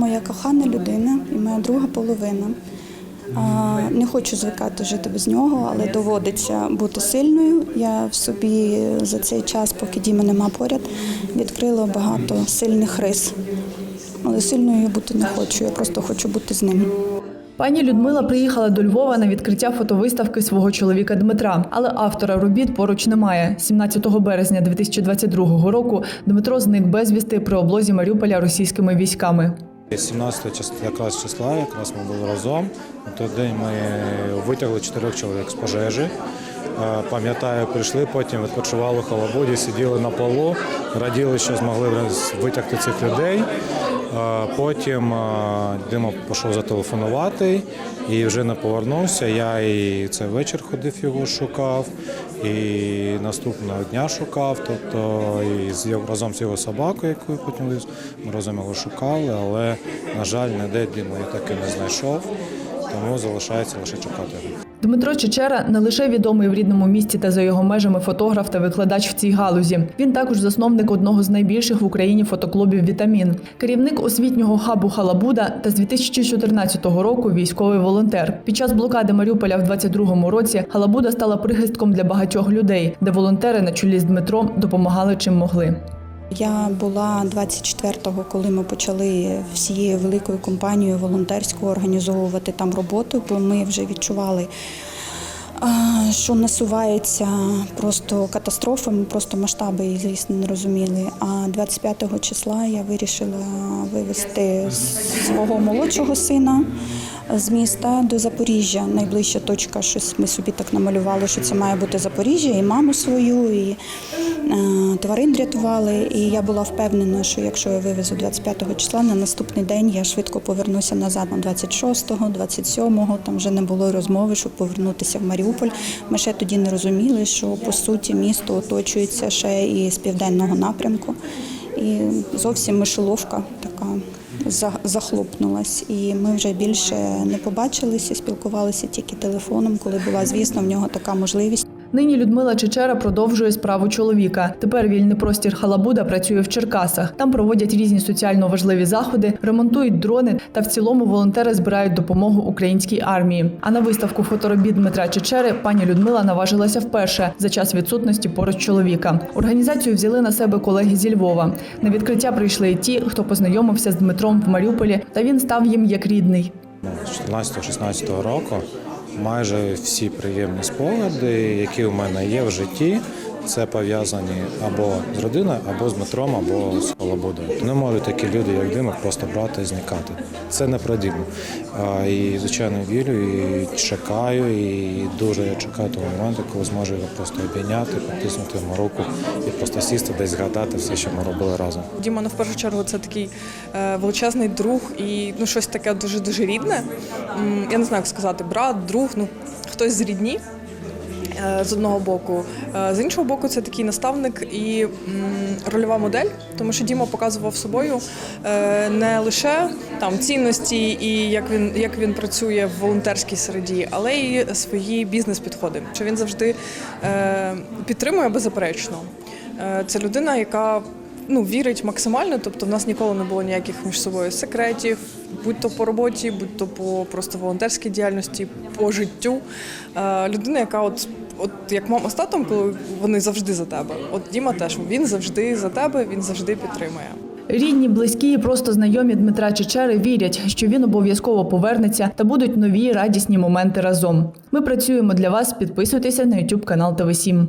моя кохана людина і моя друга половина. Не хочу звикати жити без нього, але доводиться бути сильною. Я в собі за цей час, поки Діми нема поряд, відкрила багато сильних рис. Але сильною я бути не хочу, я просто хочу бути з ним. Пані Людмила приїхала до Львова на відкриття фотовиставки свого чоловіка Дмитра, але автора робіт поруч немає. 17 березня 2022 року Дмитро зник безвісти при облозі Маріуполя російськими військами. 17 числа, якраз числа, якраз ми були разом. День ми витягли чотирьох чоловік з пожежі. Е, Пам'ятаю, прийшли, потім відпочивали в Халабуді, сиділи на полу, раділи, що змогли витягти цих людей. Потім Дима пішов зателефонувати і вже не повернувся. Я і цей вечір ходив його шукав, і наступного дня шукав. Тобто і разом з його собакою, яку потім ми разом його шукали, але, на жаль, ніде Диму я так і не знайшов, тому залишається лише чекати. Дмитро Чечера не лише відомий в рідному місті та за його межами фотограф та викладач в цій галузі. Він також засновник одного з найбільших в Україні фотоклубів Вітамін, керівник освітнього хабу Халабуда та з 2014 року військовий волонтер. Під час блокади Маріуполя в 22-му році Халабуда стала прихистком для багатьох людей, де волонтери на чолі з Дмитром допомагали чим могли. Я була 24-го, коли ми почали всією великою компанією волонтерською організовувати там роботу, бо ми вже відчували, що насувається просто катастрофа, ми просто масштаби її, звісно, не розуміли. А 25-го числа я вирішила вивезти свого молодшого сина з міста до Запоріжжя. Найближча точка, щось ми собі так намалювали, що це має бути Запоріжжя, і маму свою, і е, тварин рятували. І я була впевнена, що якщо я вивезу 25 числа, на наступний день я швидко повернуся назад на 26-го, 27-го. Там вже не було розмови, щоб повернутися в Маріуполь. Ми ще тоді не розуміли, що по суті місто оточується ще і з південного напрямку. І зовсім мишеловка така захлопнулась. І ми вже більше не побачилися, спілкувалися тільки телефоном, коли була, звісно, в нього така можливість. Нині Людмила Чечера продовжує справу чоловіка. Тепер вільний простір Халабуда працює в Черкасах. Там проводять різні соціально важливі заходи, ремонтують дрони та в цілому волонтери збирають допомогу українській армії. А на виставку фоторобіт Дмитра Чечери пані Людмила наважилася вперше за час відсутності поруч чоловіка. Організацію взяли на себе колеги зі Львова. На відкриття прийшли і ті, хто познайомився з Дмитром в Маріуполі, та він став їм як рідний. З 14-16 року майже всі приємні спогади, які у мене є в житті, це пов'язані або з родиною, або з Дмитром, або з Холобудою. Не можуть такі люди, як Дима, просто брати і зникати. Це не про Диму. І, звичайно, вірю і чекаю, і дуже я чекаю того моменту, коли зможу його просто обійняти, потиснути йому руку і просто сісти десь згадати все, що ми робили разом. Діма, ну в першу чергу, це такий е, величезний друг і ну щось таке дуже дуже рідне. Я не знаю, як сказати, брат, друг, ну хтось з рідні. Е, З одного боку, Е, з іншого боку, це такий наставник і рольова модель, тому що Діма показував собою е, не лише там цінності і як він як він працює в волонтерській середі, але й свої бізнес-підходи. Що він завжди підтримує беззаперечно. Це людина, яка ну, вірить максимально, тобто в нас ніколи не було ніяких між собою секретів, будь то по роботі, будь то по просто волонтерській діяльності, по життю. Людина, яка от. От як мама з татом, коли вони завжди за тебе. От Діма теж він завжди за тебе, він завжди підтримує. Рідні, близькі і просто знайомі Дмитра Чечери вірять, що він обов'язково повернеться та будуть нові радісні моменти разом. Ми працюємо для вас. Підписуйтеся на YouTube канал ТВ 7